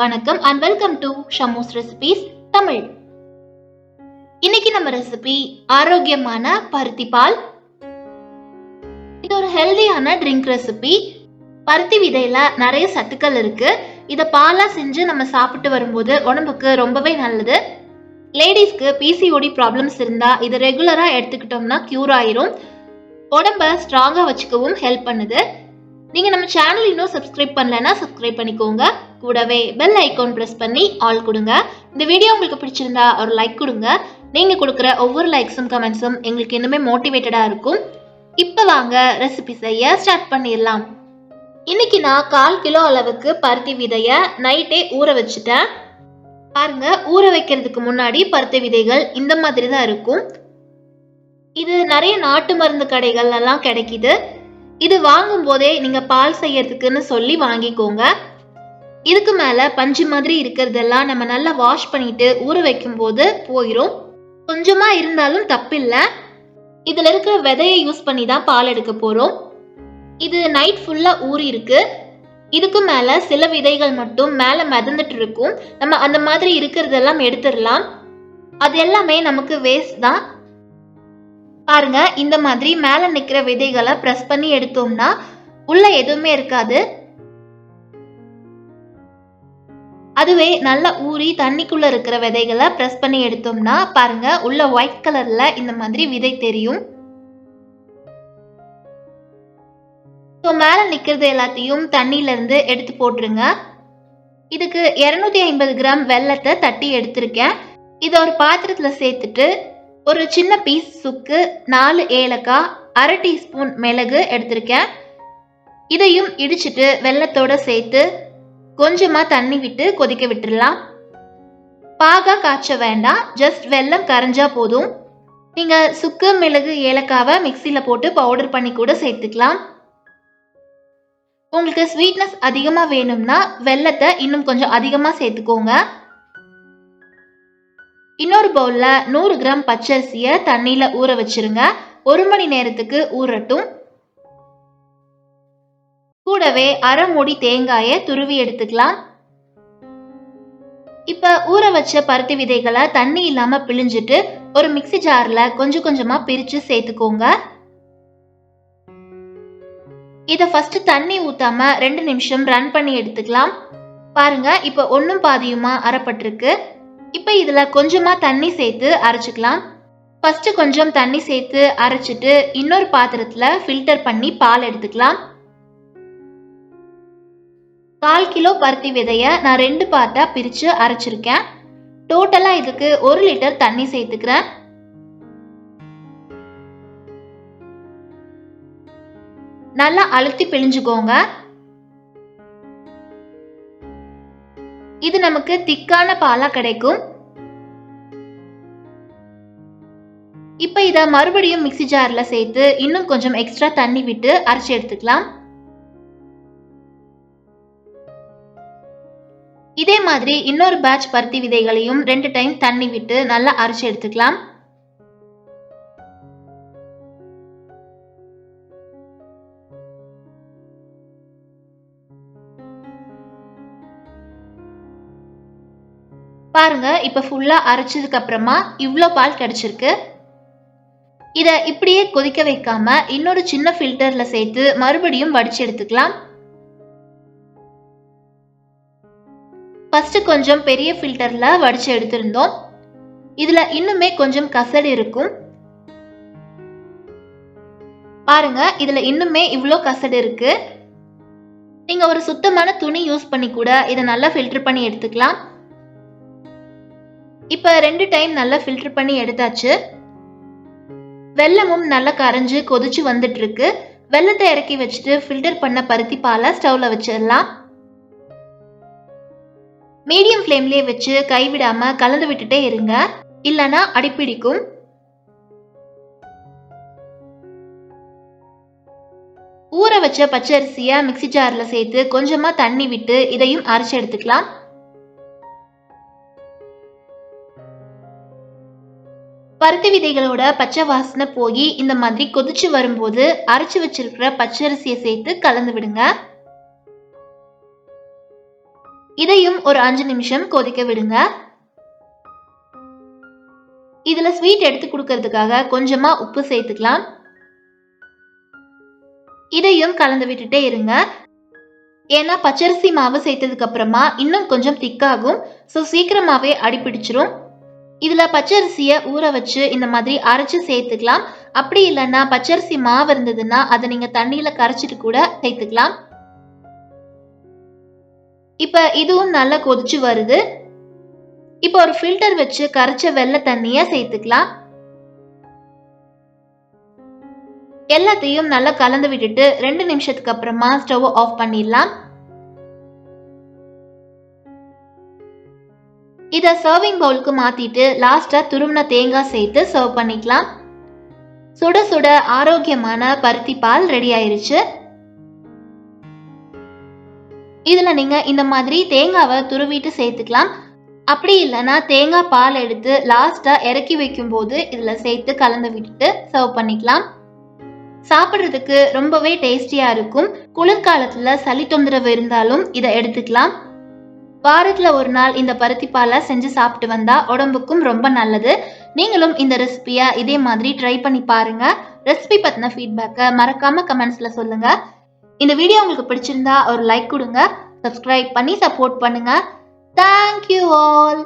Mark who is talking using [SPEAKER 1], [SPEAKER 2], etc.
[SPEAKER 1] வணக்கம் and welcome to Shamo's recipes Tamil இன்னைக்கு நம்ம ரெசிபி ஆரோக்கியமான பருத்தி பால். இது ஒரு ஹெல்தியான ட்ரிங்க் ரெசிபி பருத்தி விதையில நிறைய சத்துக்கள் இருக்கு. இதை பாலா செஞ்சு நம்ம சாப்பிட்டு வரும்போது உடம்புக்கு ரொம்பவே நல்லது. லேடிஸ்க்கு பிசிஓடி ப்ராப்ளம்ஸ் இருந்தா இது ரெகுலரா எடுத்துக்கிட்டோம்னா கியூர் ஆயிரும். உடம்ப ஸ்ட்ராங்கா வச்சுக்கவும் ஹெல்ப் பண்ணுது. நீங்க நம்ம சேனல் இன்னும் சப்ஸ்கிரைப் பண்ணலன்னா சப்ஸ்கிரைப் பண்ணிக்கோங்க. கூடவே பெல் ஐக்கான் ப்ரெஸ் பண்ணி ஆல் கொடுங்க. இந்த வீடியோ உங்களுக்கு பிடிச்சிருந்தா ஒரு லைக் கொடுங்க. நீங்க கொடுக்குற ஒவ்வொரு லைக்ஸும் கமெண்ட்ஸும் எங்களுக்கு இன்னுமே மோட்டிவேட்டடா இருக்கும். இப்போ வாங்க ரெசிபி செய்ய ஸ்டார்ட் பண்ணிடலாம். இன்னைக்கு நான் கால் கிலோ அளவுக்கு பருத்தி விதைய நைட்டே ஊற வச்சுட்டேன். பாருங்க ஊற வைக்கிறதுக்கு முன்னாடி பருத்தி விதைகள் இந்த மாதிரி தான் இருக்கும். இது நிறைய நாட்டு மருந்து கடைகள் எல்லாம் கிடைக்குது. இது வாங்கும் போதே நீங்க பால் செய்யறதுக்குன்னு சொல்லி வாங்கிக்கோங்க. இதுக்கு மேல பஞ்சு மாதிரி இருக்கிறதெல்லாம் நம்ம நல்லா வாஷ் பண்ணிட்டு ஊற வைக்கும் போது போயிடும் கொஞ்சமா இருந்தாலும் தப்பில்ல. இதுல இருக்கிற விதையை யூஸ் பண்ணி தான் பால் எடுக்க போறோம். இது நைட் ஃபுல்லா ஊறி இருக்கு இதுக்கு மேல சில விதைகள் மட்டும் மேல மிதந்துட்டு இருக்கும். நம்ம அந்த மாதிரி இருக்கிறதெல்லாம் எடுத்துடலாம். அது எல்லாமே நமக்கு வேஸ்ட் தான். பாருங்க இந்த மாதிரி மேல நிக்கிற விதைகளை பிரஸ் பண்ணி எடுத்தோம்னா உள்ள எதுவுமே இருக்காது. அதுவே நல்லா ஊறி தண்ணிக்குள்ள இருக்கிற விதைகளை பிரஸ் பண்ணி எடுத்தோம்னா பாருங்க உள்ள ஒயிட் கலர்ல இந்த மாதிரி விதை தெரியும். ஸோ மேலே நிற்கிறது எல்லாத்தையும் தண்ணியில இருந்து எடுத்து போட்டுருங்க. இதுக்கு இரநூத்தி ஐம்பது கிராம் வெல்லத்தை தட்டி எடுத்திருக்கேன். இதை ஒரு பாத்திரத்தில் சேர்த்துட்டு ஒரு சின்ன பீஸ் சுக்கு நாலு ஏலக்காய் அரை டீஸ்பூன் மிளகு எடுத்திருக்கேன். இதையும் இடிச்சிட்டு வெள்ளத்தோட சேர்த்து கொஞ்சமாக தண்ணி விட்டு கொதிக்க விட்டுடலாம். பாகா காய்ச்ச வேண்டாம் ஜஸ்ட் வெல்லம் கரைஞ்சா போதும். நீங்கள் சுக்கு மிளகு ஏலக்காவை மிக்சியில் போட்டு பவுடர் பண்ணி கூட சேர்த்துக்கலாம். உங்களுக்கு ஸ்வீட்னஸ் அதிகமாக வேணும்னா வெல்லத்தை இன்னும் கொஞ்சம் அதிகமாக சேர்த்துக்கோங்க. இன்னொரு பவுலில் நூறு கிராம் பச்சரிசியை தண்ணியில் ஊற வச்சிருங்க. ஒரு மணி நேரத்துக்கு ஊறட்டும். கூடவே அரை மூடி தேங்காயை துருவி எடுத்துக்கலாம். இப்போ ஊற வச்ச பருத்தி விதைகளை தண்ணி இல்லாமல் பிழிஞ்சிட்டு ஒரு மிக்சி ஜாரில் கொஞ்சம் கொஞ்சமாக பிரித்து சேர்த்துக்கோங்க. இதை ஃபர்ஸ்ட் தண்ணி ஊத்தாம ரெண்டு நிமிஷம் ரன் பண்ணி எடுத்துக்கலாம். பாருங்க இப்போ ஒன்றும் பாதியுமா அறப்பட்டிருக்கு. இப்போ இதில் கொஞ்சமாக தண்ணி சேர்த்து அரைச்சிக்கலாம். ஃபஸ்ட்டு கொஞ்சம் தண்ணி சேர்த்து அரைச்சிட்டு இன்னொரு பாத்திரத்தில் ஃபில்டர் பண்ணி பால் எடுத்துக்கலாம். கால் கிலோ பருத்தி விதையை நான் ரெண்டு பார்ட்டாக பிரித்து அரைச்சிருக்கேன். டோட்டலாக இதுக்கு ஒரு லிட்டர் தண்ணி சேர்த்துக்கிறேன். நல்லா அழுத்தி பிழிஞ்சுக்கோங்க. இது நமக்கு திக்கான பாலா கிடைக்கும். இப்ப இத மறுபடியும் மிக்சி ஜார்ல சேர்த்து இன்னும் கொஞ்சம் எக்ஸ்ட்ரா தண்ணி விட்டு அரைச்சி எடுத்துக்கலாம். இதே மாதிரி இன்னொரு பேட்ச் பருத்தி விதைகளையும் ரெண்டு டைம் தண்ணி விட்டு நல்லா அரைச்சி எடுத்துக்கலாம். பாருங்க இப்ப ஃபுல்லா அரைச்சதுக்கு அப்புறமா இவ்வளோ பால் கிடைச்சிருக்கு. இதை இப்படியே கொதிக்க வைக்காம இன்னொரு சின்ன ஃபில்டர்ல சேர்த்து மறுபடியும் வடிச்சு எடுத்துக்கலாம். ஃபர்ஸ்ட் கொஞ்சம் பெரிய ஃபில்டர்ல வடிச்சு எடுத்திருந்தோம். இதுல இன்னுமே கொஞ்சம் கசடு இருக்கும். பாருங்க இதுல இன்னுமே இவ்வளோ கசடு இருக்கு. நீங்க ஒரு சுத்தமான துணி யூஸ் பண்ணி கூட இதை நல்லா ஃபில்டர் பண்ணி எடுத்துக்கலாம். இப்போ ரெண்டு டைம் நல்லா ஃபில்டர் பண்ணி எடுத்தாச்சு. வெல்லமும் நல்லா கரைஞ்சு கொதிச்சு வந்துட்டு இருக்கு வெள்ளத்தை இறக்கி வச்சுட்டு ஃபில்டர் பண்ண பருத்தி பாலை ஸ்டவ்வில் வச்சிடலாம். மீடியம் ஃப்ளேம்லேயே வச்சு கைவிடாமல் கலந்து விட்டுட்டே இருங்க. இல்லனா அடிப்பிடிக்கும். ஊற வச்ச பச்சரிசியை மிக்சி ஜாரில் சேர்த்து கொஞ்சமாக தண்ணி விட்டு இதையும் அரைச்சி எடுத்துக்கலாம். பருத்தி விதைகளோட பச்சை வாசனை போய் இந்த மாதிரி கொதிச்சு வரும்போது அரைச்சு வச்சிருக்கிற பச்சரிசியை சேர்த்து கலந்து விடுங்க. இதையும் ஒரு அஞ்சு நிமிஷம் கொதிக்க விடுங்க. இதுல ஸ்வீட் எடுத்து கொடுக்கறதுக்காக கொஞ்சமா உப்பு சேர்த்துக்கலாம். இதையும் கலந்து விட்டுட்டே இருங்க. ஏன்னா பச்சரிசி மாவு சேர்த்ததுக்கு அப்புறமா இன்னும் கொஞ்சம் திக்காகும் ஸோ சீக்கிரமாவே அடிப்பிடிச்சிரும் இதில் பச்சரிசியை ஊற வச்சு இந்த மாதிரி அரைச்சி சேர்த்துக்கலாம். அப்படி இல்லைன்னா பச்சரிசி மாவு இருந்ததுன்னா அதை நீங்கள் தண்ணியில் கரைச்சிட்டு கூட சேர்த்துக்கலாம். இப்போ இதுவும் நல்லா கொதிச்சு வருது. இப்போ ஒரு ஃபில்டர் வச்சு கரைச்ச வெள்ளை தண்ணியை சேர்த்துக்கலாம். எல்லாத்தையும் நல்லா கலந்து விட்டுட்டு ரெண்டு நிமிஷத்துக்கு அப்புறமா ஸ்டவ் ஆஃப் பண்ணிடலாம். இதை சர்விங் பவுலுக்கு மாத்திட்டு லாஸ்டா துருவின தேங்காய் சேர்த்து சர்வ் பண்ணிக்கலாம். சுட சுட ஆரோக்கியமான பருத்தி பால் ரெடி ஆயிருச்சு. இதுல நீங்க இந்த மாதிரி தேங்காவை துருவிட்டு சேர்த்துக்கலாம். அப்படி இல்லைன்னா தேங்காய் பால் எடுத்து லாஸ்டா இறக்கி வைக்கும் போது இதுல சேர்த்து கலந்து விட்டுட்டு சர்வ் பண்ணிக்கலாம். சாப்பிட்றதுக்கு ரொம்பவே டேஸ்டியா இருக்கும். குளிர்காலத்துல சளி தொந்தரவு இருந்தாலும் இதை எடுத்துக்கலாம். வாரத்தில் ஒரு நாள் இந்த பருத்தி பாலை செஞ்சு சாப்பிட்டு வந்தால் உடம்புக்கும் ரொம்ப நல்லது. நீங்களும் இந்த ரெசிபியை இதே மாதிரி ட்ரை பண்ணி பாருங்கள் ரெசிபி பற்றின ஃபீட்பேக்கை மறக்காம கமெண்ட்ஸில் சொல்லுங்கள் இந்த வீடியோ உங்களுக்கு பிடிச்சிருந்தா ஒரு லைக் கொடுங்க. சப்ஸ்கிரைப் பண்ணி சப்போர்ட் பண்ணுங்கள் தேங்க்யூ ஆல்